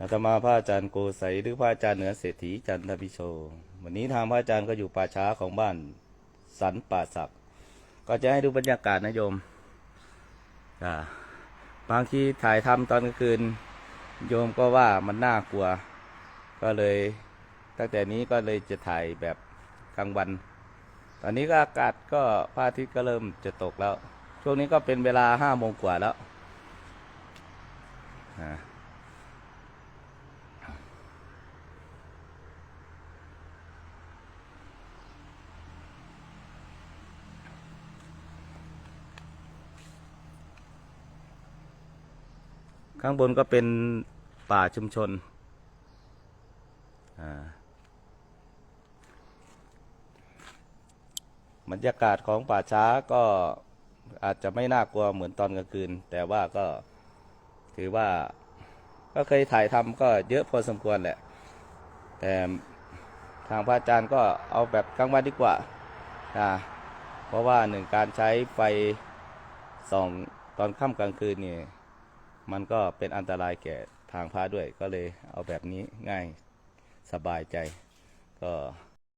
อาตมาพระอาจารย์โกไสยหรือพระอาจารย์เหนือเศรษฐีจันทพิโช วันนี้ทางพระอาจารย์ก็อยู่ป่าช้าของบ้านสันป่าศักด์ก็จะให้ดูบรรยากาศนะโยมบางทีถ่ายทำตอนกลางคืน โยมก็ว่ามันน่ากลัว ก็เลยตั้งแต่นี้ก็เลยจะถ่ายแบบกลางวัน ตอนนี้ก็อากาศก็พระอาทิตย์ก็เริ่มจะตกแล้ว ช่วงนี้ก็เป็นเวลาห้าโมงกว่าแล้วอ่า ข้างบนก็เป็นป่าชุมชนอ่าบรรยากาศของป่าช้าก็อาจจะไม่น่ากลัวเหมือนตอนกลางคืน แต่ว่าก็ถือว่าก็เคยถ่ายทำก็เยอะพอสมควรแหละ แต่ทางพระอาจารย์ก็เอาแบบกลางวันดีกว่าอ่าเพราะว่าหนึ่งการใช้ไฟส่องตอนค่ำกลางคืนนี่ มันก็เป็นอันตรายแก่ทางพระด้วย ก็เลยเอาแบบนี้ง่ายสบายใจก็